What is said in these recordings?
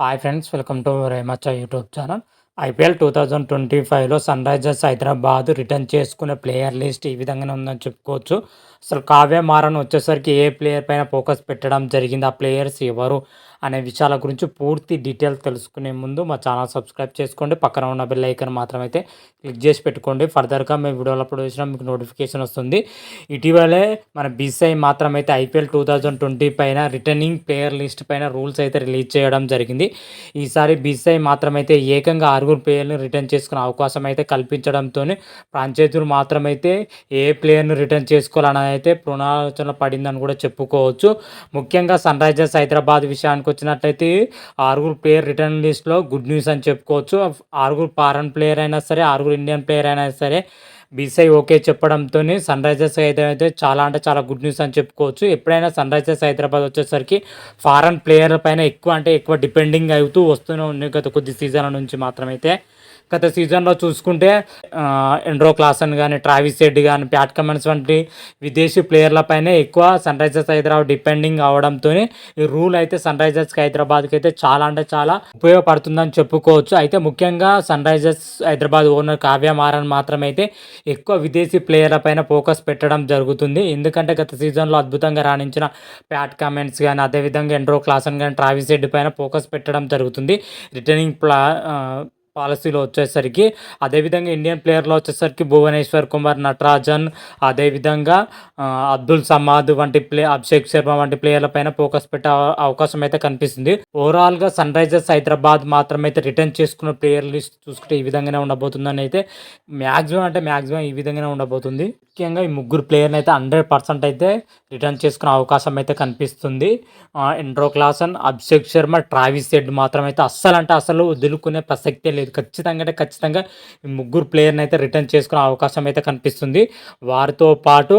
Hi friends welcome to రేమచ్చ YouTube channel IPL two thousand twenty ఫైవ్లో Sunrisers Hyderabad return చేసుకునే player list ఈ విధంగానే ఉందని చెప్పుకోవచ్చు. అసలు కావ్య మారన్ వచ్చేసరికి ఏ ప్లేయర్ పైన ఫోకస్ పెట్టడం జరిగింది? ఆ ప్లేయర్స్ ఎవరు? అనే విషయాల గురించి పూర్తి డీటెయిల్స్ తెలుసుకునే ముందు మా ఛానల్ సబ్స్క్రైబ్ చేసుకోండి. పక్కన ఉన్న బెల్ ఐకన్ మాత్రమైతే క్లిక్ చేసి పెట్టుకోండి. ఫర్దర్గా మేము వీడియోలు అప్లోడ్ చేసినా మీకు నోటిఫికేషన్ వస్తుంది. ఇటీవలే మన బీసీఐ మాత్రమైతే ఐపీఎల్ టూ థౌజండ్ ట్వంటీ పైన రిటర్నింగ్ ప్లేయర్ లిస్ట్ పైన రూల్స్ అయితే రిలీజ్ చేయడం జరిగింది. ఈసారి బీసీఐ మాత్రం అయితే ఏకంగా నలుగురు ప్లేయర్ని రిటర్న్ చేసుకునే అవకాశం అయితే కల్పించడంతో ఫ్రాంచైజీలు మాత్రమైతే ఏ ప్లేయర్ని రిటర్న్ చేసుకోవాలని అయితే పునరాలోచన పడిందని కూడా చెప్పుకోవచ్చు. ముఖ్యంగా సన్ రైజర్స్ హైదరాబాద్ విషయానికి వచ్చినట్లయితే ఆరుగురు ప్లేయర్ రిటర్న్ లిస్ట్లో గుడ్ న్యూస్ అని చెప్పుకోవచ్చు. ఆరుగురు ఫారెన్ ప్లేయర్ అయినా సరే ఆరుగురు ఇండియన్ ప్లేయర్ అయినా సరే బీసీఐ ఓకే చెప్పడంతో సన్ రైజర్స్ అయితే చాలా అంటే చాలా గుడ్ న్యూస్ అని చెప్పుకోవచ్చు. ఎప్పుడైనా సన్ రైజర్స్ హైదరాబాద్ వచ్చేసరికి ఫారెన్ ప్లేయర్ల పైన ఎక్కువ అంటే ఎక్కువ డిపెండింగ్ అవుతూ వస్తూనే ఉన్నాయి గత కొద్ది సీజన్ల నుంచి మాత్రమైతే. గత సీజన్లో చూసుకుంటే ఎండ్రో క్లాసన్ కానీ ట్రావిస్ హెడ్ కానీ ప్యాట్ కమెంట్స్ వంటి విదేశీ ప్లేయర్లపైనే ఎక్కువ సన్ రైజర్స్ హైదరాబాద్ డిపెండింగ్ అవడంతో ఈ రూల్ అయితే సన్ రైజర్స్కి హైదరాబాద్కి అయితే చాలా అంటే చాలా ఉపయోగపడుతుందని చెప్పుకోవచ్చు. అయితే ముఖ్యంగా Sunrisers Hyderabad owner Kavya Maran మాత్రమైతే ఎక్కువ విదేశీ ప్లేయర్లపైన ఫోకస్ పెట్టడం జరుగుతుంది. ఎందుకంటే గత సీజన్లో అద్భుతంగా రాణించిన ప్యాట్ కమెంట్స్ కానీ అదేవిధంగా ఎండ్రో క్లాసన్ కానీ ట్రావిస్ హెడ్ పైన ఫోకస్ పెట్టడం జరుగుతుంది. రిటర్నింగ్ ప్లా పాలసీలో వచ్చేసరికి అదేవిధంగా ఇండియన్ ప్లేయర్లో వచ్చేసరికి భువనేశ్వర్ కుమార్ నటరాజన్ అదేవిధంగా అబ్దుల్ సమాద్ వంటి ప్లే అభిషేక్ శర్మ వంటి ప్లేయర్ల పైన ఫోకస్ పెట్టే అవకాశం అయితే కనిపిస్తుంది. ఓవరాల్గా సన్ రైజర్స్ హైదరాబాద్ మాత్రం అయితే రిటర్న్ చేసుకున్న ప్లేయర్ లిస్ట్ చూసుకుంటే ఈ విధంగానే ఉండబోతుందని అయితే మ్యాక్సిమం అంటే మ్యాక్సిమం ఈ విధంగానే ఉండబోతుంది. ముఖ్యంగా ఈ ముగ్గురు ప్లేయర్ని అయితే హండ్రెడ్ పర్సెంట్ అయితే రిటర్న్ చేసుకునే అవకాశం అయితే కనిపిస్తుంది. ఎండ్రో Klaasen Abhishek Sharma Travis Head మాత్రం అయితే అస్సలు అంటే అసలు వదులుకునే ప్రసక్తే లేదు. ఖచ్చితంగా అంటే ఖచ్చితంగా ముగ్గురు ప్లేయర్ని అయితే రిటర్న్ చేసుకునే అవకాశం అయితే కనిపిస్తుంది. వారితో పాటు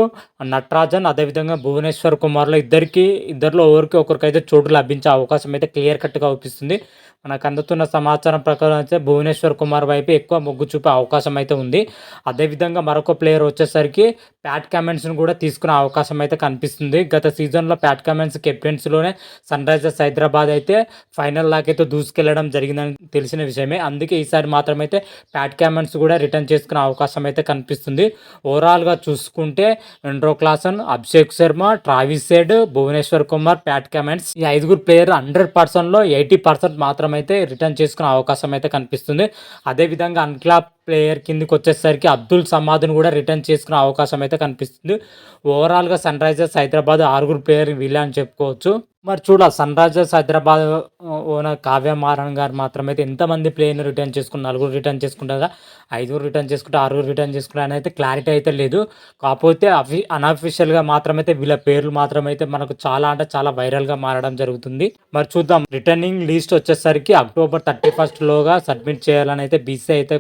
నటరాజన్ అదేవిధంగా భువనేశ్వర్ కుమార్లో ఇద్దరికి ఇద్దరిలో ఎవరికి ఒకరికైతే చోటు లభించే అవకాశం అయితే క్లియర్ కట్గా అవుపిస్తుంది మనకు అందుతున్న సమాచారం ప్రకారం అయితే భువనేశ్వర్ కుమార్ వైపు ఎక్కువ మొగ్గు చూపే అవకాశం అయితే ఉంది. అదేవిధంగా మరొక ప్లేయర్ వచ్చేసరికి ప్యాట్ కమెంట్స్ను కూడా తీసుకునే అవకాశం అయితే కనిపిస్తుంది. గత సీజన్లో ప్యాట్ కమెంట్స్ కెప్టెన్స్లోనే సన్ రైజర్స్ హైదరాబాద్ అయితే ఫైనల్ లాకైతే దూసుకెళ్ళడం జరిగిందని తెలిసిన విషయమే. అందుకే ఈసారి మాత్రమైతే ప్యాట్ క్యామెన్స్ కూడా రిటర్న్ చేసుకునే అవకాశం అయితే కనిపిస్తుంది. ఓవరాల్గా చూసుకుంటే ఎండ్రో Klaasen Abhishek Sharma Travis Head Bhuvneshwar Kumar Pat Cummins ఈ ఐదుగురు ప్లేయర్ హండ్రెడ్ పర్సెంట్లో ఎయిటీ పర్సెంట్ మాత్రం అయితే రిటర్న్ చేసుకునే అవకాశం అయితే కనిపిస్తుంది. అదేవిధంగా అన్క్లాప్ ప్లేయర్ కిందకి వచ్చేసరికి అబ్దుల్ సమాద్ను కూడా రిటర్న్ చేసుకునే అవకాశం అయితే కనిపిస్తుంది. ఓవరాల్గా సన్ రైజర్స్ హైదరాబాద్ ఆరుగురు ప్లేయర్ వీళ్ళని అని చెప్పుకోవచ్చు. మరి చూడాలి Sunrisers Hyderabad owner Kavya Maran garu మాత్రమైతే ఎంతమంది ప్లేయర్ని రిటర్న్ చేసుకుని నలుగురు రిటర్న్ చేసుకుంటారా? ఐదుగురు రిటర్న్ చేసుకుంటే ఆరుగురు రిటర్న్ చేసుకుంటారు అని అయితే క్లారిటీ అయితే లేదు. కాకపోతే అఫి అన్అఫిషియల్గా మాత్రమైతే వీళ్ళ పేర్లు మాత్రమైతే మనకు చాలా అంటే చాలా వైరల్గా మారడం జరుగుతుంది. మరి చూద్దాం. రిటర్నింగ్ లిస్ట్ వచ్చేసరికి అక్టోబర్ థర్టీ ఫస్ట్లోగా సబ్మిట్ చేయాలని అయితే బీసీ అయితే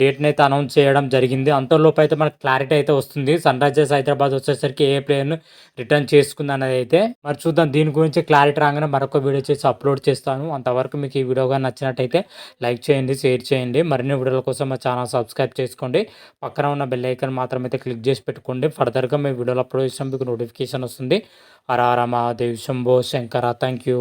డేట్ని అయితే అనౌన్స్ చేయడం జరిగింది. అంతలోపు అయితే మనకు క్లారిటీ అయితే వస్తుంది. సన్ రైజర్స్ హైదరాబాద్ వచ్చేసరికి ఏ ప్లేయర్ను రిటర్న్ చేసుకుంది అనేది అయితే. మరి చూద్దాం దీని గురించి క్లారిటీ రాగానే మరొక వీడియో చేసి అప్లోడ్ చేస్తాను. అంతవరకు మీకు ఈ వీడియోగా నచ్చినట్టయితే లైక్ చేయండి షేర్ చేయండి. మరిన్ని వీడియోల కోసం మా ఛానల్ సబ్స్క్రైబ్ చేసుకోండి. పక్కన ఉన్న బెల్ ఐకన్ మాత్రం అయితే క్లిక్ చేసి పెట్టుకోండి. ఫర్దర్గా మేము వీడియోలు అప్లోడ్ చేసినా మీకు నోటిఫికేషన్ వస్తుంది. హర హర మహాదేవ్ శంభో శంకర. Thank you